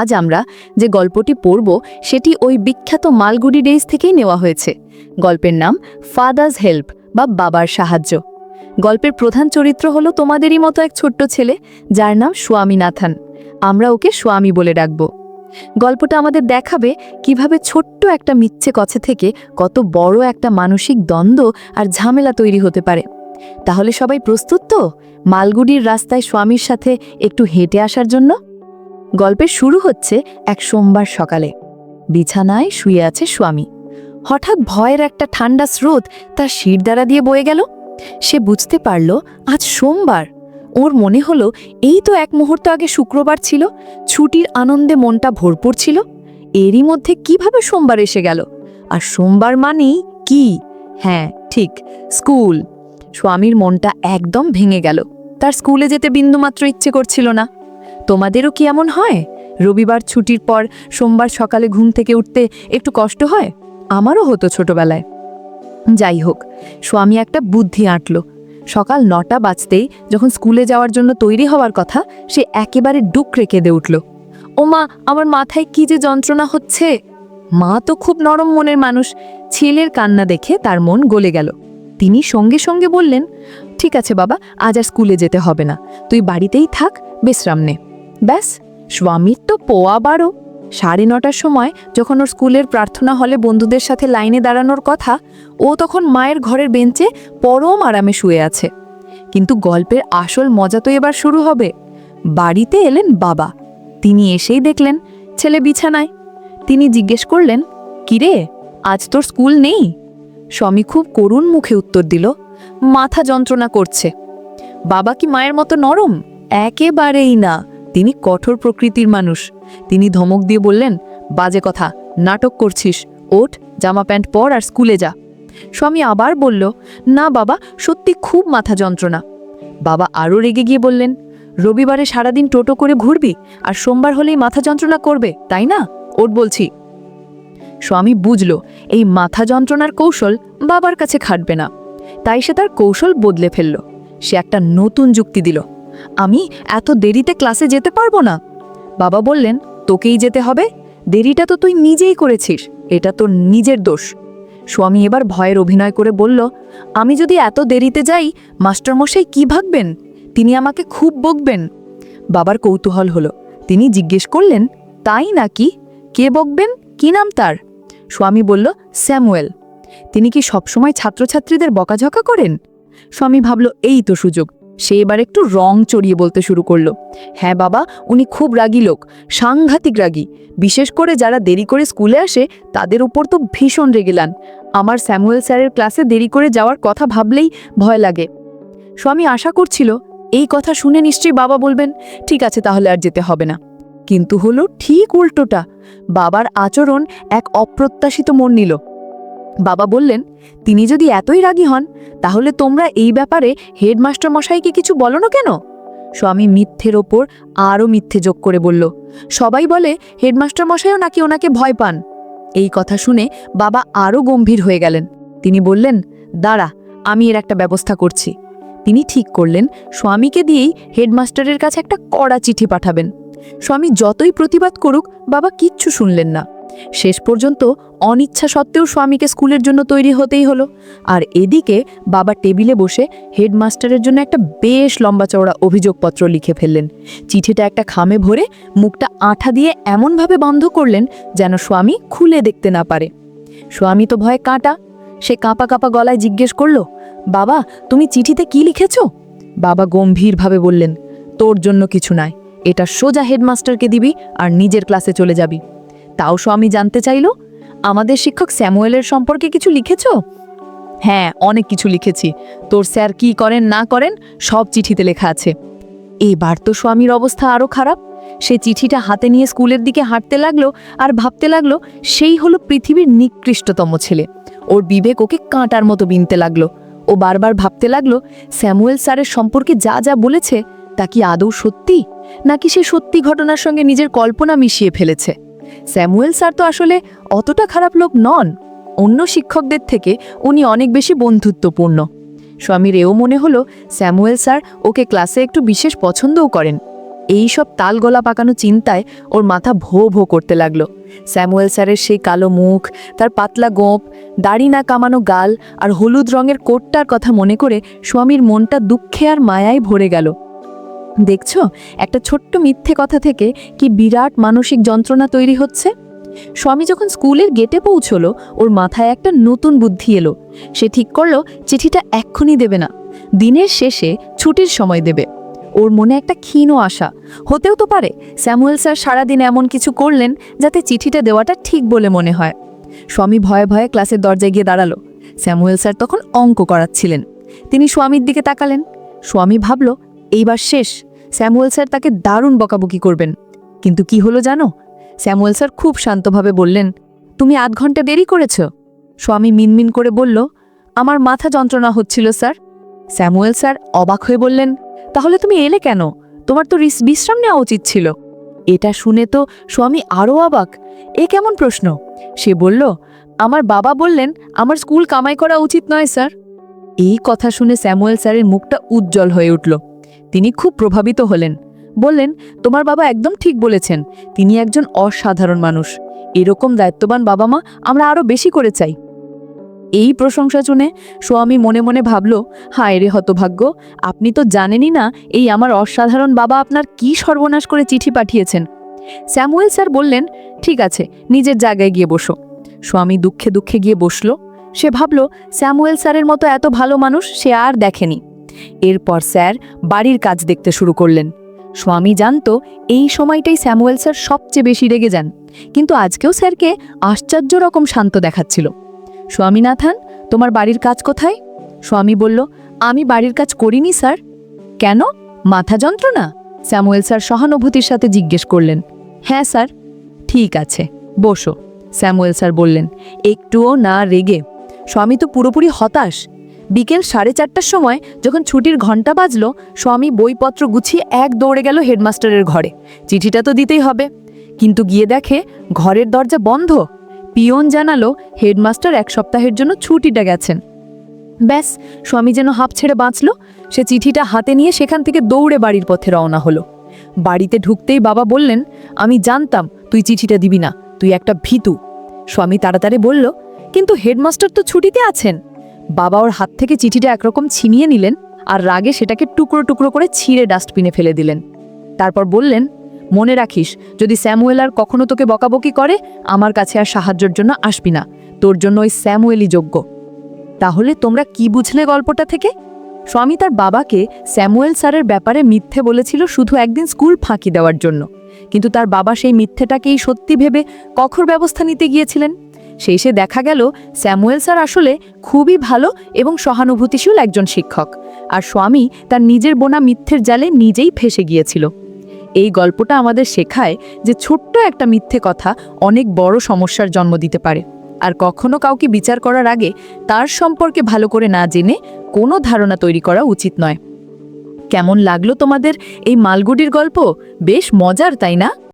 আজ আমরা যে গল্পটি পড়ব, সেটি ওই বিখ্যাত মালগুডি ডেইজ থেকেই নেওয়া হয়েছে। গল্পের নাম ফাদার্স হেল্প বা বাবার সাহায্য। গল্পের প্রধান চরিত্র হলো তোমাদেরই মতো এক ছোট্ট ছেলে, যার নাম স্বামীনাথন। আমরা ওকে স্বামী বলে ডাকব। গল্পটা আমাদের দেখাবে কীভাবে ছোট্ট একটা মিথ্যে কছে থেকে কত বড় একটা মানসিক দ্বন্দ্ব আর ঝামেলা তৈরি হতে পারে। তাহলে সবাই প্রস্তুত তো? মালগুডির রাস্তায় স্বামীর সাথে একটু হেঁটে আসার জন্য? গল্পের শুরু হচ্ছে এক সোমবার সকালে। বিছানায় শুয়ে আছে স্বামী। হঠাৎ ভয়ের একটা ঠান্ডা স্রোত তার শির দ্বারা দিয়ে বয়ে গেল। সে বুঝতে পারল, আজ সোমবার। ওর মনে হলো, এই তো এক মুহূর্ত আগে শুক্রবার ছিল, ছুটির আনন্দে মনটা ভরপুর ছিল। এরই মধ্যে কীভাবে সোমবার এসে গেল? আর সোমবার মানেই কি? হ্যাঁ ঠিক, স্কুল। স্বামীর মনটা একদম ভেঙে গেল। তার স্কুলে যেতে বিন্দুমাত্র ইচ্ছে করছিল না। তোমাদেরও কি এমন হয়? রবিবার ছুটির পর সোমবার সকালে ঘুম থেকে উঠতে একটু কষ্ট হয়? আমারও হতো ছোটবেলায়। যাই হোক, স্বামী একটা বুদ্ধি আঁটল। সকাল নটা বাজতেই যখন স্কুলে যাওয়ার জন্য তৈরি হওয়ার কথা, সে একেবারে ডুকরে কেঁদে উঠল। ও মা আমার মাথায় কি যে যন্ত্রণা হচ্ছে? মা তো খুব নরম মনের মানুষ। ছেলের কান্না দেখে তার মন গলে গেল। তিনি সঙ্গে সঙ্গে বললেন, ঠিক আছে বাবা, আজ আর স্কুলে যেতে হবে না। তুই বাড়িতেই থাক, বিশ্রাম নে। ব্যাস, স্বামীর তো পোয়া বারো। সাড়ে নটার সময় যখন ওর স্কুলের প্রার্থনা হলে বন্ধুদের সাথে লাইনে দাঁড়ানোর কথা, ও তখন মায়ের ঘরের বেঞ্চে পরম আরামে শুয়ে আছে। কিন্তু গল্পের আসল মজা তো এবার শুরু হবে। বাড়িতে এলেন বাবা। তিনি এসেই দেখলেন ছেলে বিছানায়। তিনি জিজ্ঞেস করলেন, কিরে, আজ তোর স্কুল নেই? স্বামী খুব করুণ মুখে উত্তর দিল, মাথা যন্ত্রণা করছে। বাবা কি মায়ের মতো নরম? একেবারেই না। তিনি কঠোর প্রকৃতির মানুষ। তিনি ধমক দিয়ে বললেন, বাজে কথা, নাটক করছিস, ওঠ, জামা প্যান্ট পর আর স্কুলে যা। স্বামী আবার বলল, না বাবা, সত্যি খুব মাথা যন্ত্রণা। বাবা আরও রেগে গিয়ে বললেন, রবিবারে সারাদিন টোটো করে ঘুরবি, আর সোমবার হলেই মাথা যন্ত্রণা করবে, তাই না? ওট বলছি। স্বামী বুঝল, এই মাথা যন্ত্রণার কৌশল বাবার কাছে খাটবে না। তাই সে তার কৌশল বদলে ফেলল। সে একটা নতুন যুক্তি দিল। আমি এত দেরিতে ক্লাসে যেতে পারব না। বাবা বললেন, তোকেই যেতে হবে। দেরিটা তো তুই নিজেই করেছিস। এটা তোর নিজের দোষ। স্বামী এবার ভয়ের অভিনয় করে বলল, আমি যদি এত দেরিতে যাই, মাস্টারমশাই কি ভাববেন? তিনি আমাকে খুব বকবেন। বাবার কৌতূহল হলো। তিনি জিজ্ঞেস করলেন, তাই নাকি? কে বকবেন? কি নাম তার? স্বামী বলল, স্যামুয়েল। তিনি কি সবসময় ছাত্রছাত্রীদের বকাঝকা করেন? স্বামী ভাবল, এই তো সুযোগ। সে এবার একটু রং চড়িয়ে বলতে শুরু করল। হ্যাঁ বাবা, উনি খুব রাগী লোক, সাংঘাতিক রাগী। বিশেষ করে যারা দেরি করে স্কুলে আসে, তাদের উপর তো ভীষণ রেগেলান। আমার স্যামুয়েল স্যারের ক্লাসে দেরি করে যাওয়ার কথা ভাবলেই ভয় লাগে। স্বামী আশা করছিল, এই কথা শুনে নিশ্চয়ই বাবা বলবেন, ঠিক আছে, তাহলে আর যেতে হবে না। কিন্তু হলো ঠিক উল্টোটা। বাবার আচরণ এক অপ্রত্যাশিত মন নিল। বাবা বললেন, তিনি যদি এতই রাগী হন, তাহলে তোমরা এই ব্যাপারে হেডমাস্টার মশাইকে কিছু বলো না কেন? স্বামী মিথ্যের ওপর আরও মিথ্যে যোগ করে বলল, সবাই বলে হেডমাস্টার মশাইও নাকি ওনাকে ভয় পান। এই কথা শুনে বাবা আরও গম্ভীর হয়ে গেলেন। তিনি বললেন, দাঁড়া, আমি এর একটা ব্যবস্থা করছি। তিনি ঠিক করলেন, স্বামীকে দিয়েই হেডমাস্টারের কাছে একটা কড়া চিঠি পাঠাবেন। স্বামী যতই প্রতিবাদ করুক, বাবা কিচ্ছু শুনলেন না। শেষ পর্যন্ত অনিচ্ছা সত্ত্বেও স্বামীকে স্কুলের জন্য তৈরি হতেই হলো। আর এদিকে বাবা টেবিলে বসে হেডমাস্টারের জন্য একটা বেশ লম্বা চওড়া অভিযোগপত্র লিখে ফেললেন। চিঠিটা একটা খামে ভরে মুখটা আঠা দিয়ে এমনভাবে বন্ধ করলেন যেন স্বামী খুলে দেখতে না পারে। স্বামী তো ভয়ে কাঁটা। সে কাঁপা কাঁপা গলায় জিজ্ঞেস করল, বাবা, তুমি চিঠিতে কি লিখেছ? বাবা গম্ভীরভাবে বললেন, তোর জন্য কিছু নাই। এটা সোজা হেডমাস্টারকে দিবি আর নিজের ক্লাসে চলে যাবি। তাও স্বামী জানতে চাইল? আমাদের শিক্ষক স্যামুয়েলের সম্পর্কে কিছু লিখেছ? হ্যাঁ অনেক কিছু লিখেছি। তোর স্যার কি করেন, না করেন, সব চিঠিতে লেখা আছে। এবার তো স্বামীর অবস্থা আরও খারাপ। সে চিঠিটা হাতে নিয়ে স্কুলের দিকে হাঁটতে লাগল আর ভাবতে লাগল সেই হলো পৃথিবীর নিকৃষ্টতম ছেলে। ওর বিবেক ওকে কাঁটার মতো বিনতে লাগল। ও বারবার ভাবতে লাগল, স্যামুয়েল স্যারের সম্পর্কে যা যা বলেছে, তা কি আদৌ সত্যি? নাকি সে সত্যি ঘটনার সঙ্গে নিজের কল্পনা মিশিয়ে ফেলেছে? স্যামুয়েল স্যার তো আসলে অতটা খারাপ লোক নন। অন্য শিক্ষকদের থেকে উনি অনেক বেশি বন্ধুত্বপূর্ণ। স্বামীর এও মনে হলো স্যামুয়েল স্যার ওকে ক্লাসে একটু বিশেষ পছন্দও করেন। এই সব তাল গলা পাকানো চিন্তায় ওর মাথা ভো ভো করতে লাগল। স্যামুয়েল স্যারের সেই কালো মুখ, তার পাতলা গোঁপ দাড়ি না কামানো গাল আর হলুদ রঙের কোটটার কথা মনে করে স্বামীর মনটা দুঃখে আর মায়ায় ভরে গেল। দেখছ? একটা ছোট্ট মিথ্যে কথা থেকে কি বিরাট মানসিক যন্ত্রণা তৈরি হচ্ছে? স্বামী যখন স্কুলের গেটে পৌঁছলো, ওর মাথায় একটা নতুন বুদ্ধি এলো। সে ঠিক করল, চিঠিটা এক্ষুনি দেবে না। দিনের শেষে ছুটির সময় দেবে। ওর মনে একটা ক্ষীণ আশা। হতেও তো পারে, স্যামুয়েল স্যার সারাদিন এমন কিছু করলেন যাতে চিঠিটা দেওয়াটা ঠিক বলে মনে হয়। স্বামী ভয়ে ভয়ে ক্লাসের দরজায় গিয়ে দাঁড়াল। স্যামুয়েল স্যার তখন অঙ্ক করাচ্ছিলেন। তিনি স্বামীর দিকে তাকালেন। স্বামী ভাবল এইবার শেষ। স্যামুয়েল স্যার তাকে দারুণ বকাবকি করবেন। কিন্তু কি হলো জানো? স্যামুয়েল স্যার খুব শান্তভাবে বললেন, তুমি আধ ঘণ্টা দেরি করেছ? স্বামী মিনমিন করে বলল, আমার মাথা যন্ত্রণা হচ্ছিল, স্যার। স্যামুয়েল স্যার অবাক হয়ে বললেন, তাহলে তুমি এলে কেন? তোমার তো রিস- বিশ্রাম নেওয়া উচিত ছিল। এটা শুনে তো স্বামী আরও অবাক। এ কেমন প্রশ্ন? সে বলল, আমার বাবা বললেন, আমার স্কুল কামাই করা উচিত নয়, স্যার। এই কথা শুনে স্যামুয়েল স্যারের মুখটা উজ্জ্বল হয়ে উঠল। তিনি খুব প্রভাবিত হলেন। বললেন, তোমার বাবা একদম ঠিক বলেছেন। তিনি একজন অসাধারণ মানুষ। এরকম দায়িত্ববান বাবা মা আমরা আরও বেশি করে চাই। এই প্রশংসা শুনে স্বামী মনে মনে ভাবল, হায় রে হতভাগ্য, আপনি তো জানেনই না এই আমার অসাধারণ বাবা আপনার কি সর্বনাশ করে চিঠি পাঠিয়েছেন। স্যামুয়েল স্যার বললেন, ঠিক আছে, নিজের জায়গায় গিয়ে বসো। স্বামী দুঃখে দুঃখে গিয়ে বসল। সে ভাবল, স্যামুয়েল স্যারের মতো এত ভালো মানুষ সে আর দেখেনি। এরপর স্যার বাড়ির কাজ দেখতে শুরু করলেন। স্বামী জানতো এই সময়টাই স্যামুয়েল স্যার সবচেয়ে বেশি রেগে যান, কিন্তু আজকেও স্যারকে আশ্চর্য রকম শান্ত দেখাচ্ছিল। স্বামীনাথান, তোমার বাড়ির কাজ কোথায়? স্বামী বলল, আমি বাড়ির কাজ করিনি স্যার। কেন? মাথা যন্ত্রণা? স্যামুয়েল স্যার সহানুভূতির সাথে জিজ্ঞেস করলেন। হ্যাঁ স্যার, ঠিক আছে, বসো। স্যামুয়েল স্যার বললেন, একটুও না রেগে। স্বামী তো পুরোপুরি হতাশ বিকেল সাড়ে চারটার সময় যখন ছুটির ঘণ্টা বাজলো, স্বামী বইপত্র গুছিয়ে এক দৌড়ে গেল হেডমাস্টারের ঘরে। চিঠিটা তো দিতেই হবে। কিন্তু গিয়ে দেখে ঘরের দরজা বন্ধ। পিয়ন জানালো হেডমাস্টার এক সপ্তাহের জন্য ছুটিটা গেছেন। ব্যাস, স্বামী যেন হাঁপ ছেড়ে বাঁচল, সে চিঠিটা হাতে নিয়ে সেখান থেকে দৌড়ে বাড়ির পথে রওনা হলো। বাড়িতে ঢুকতেই বাবা বললেন, আমি জানতাম তুই চিঠিটা দিবি না, তুই একটা ভীতু। স্বামী তাড়াতাড়ি বলল, কিন্তু হেডমাস্টার তো ছুটিতে আছেন। বাবা ওর হাত থেকে চিঠিটা একরকম ছিনিয়ে নিলেন আর রাগে সেটাকে টুকরো টুকরো করে ছিঁড়ে ডাস্টবিনে ফেলে দিলেন। তারপর বললেন, মনে রাখিস, যদি স্যামুয়েল আর কখনো তোকে বকাবকি করে, আমার কাছে আর সাহায্যের জন্য আসবি না। তোর জন্য ওই স্যামুয়েলই যোগ্য। তাহলে তোমরা কি বুঝলে গল্পটা থেকে? স্বামী তার বাবাকে স্যামুয়েল স্যারের ব্যাপারে মিথ্যে বলেছিল শুধু একদিন স্কুল ফাঁকি দেওয়ার জন্য। কিন্তু তার বাবা সেই মিথ্যেটাকেই সত্যি ভেবে কঠোর ব্যবস্থা নিতে গিয়েছিলেন। শেষে দেখা গেল স্যামুয়েল স্যার আসলে খুবই ভালো এবং সহানুভূতিশীল একজন শিক্ষক। আর স্বামী তার নিজের বোনা মিথ্যের জালে নিজেই ফেসে গিয়েছিল। এই গল্পটা আমাদের শেখায় যে ছোট্ট একটা মিথ্যে কথা অনেক বড় সমস্যার জন্ম দিতে পারে। আর কখনো কাউকে বিচার করার আগে তার সম্পর্কে ভালো করে না জেনে কোনো ধারণা তৈরি করা উচিত নয়। কেমন লাগল তোমাদের এই মালগুডির গল্প? বেশ মজার, তাই না?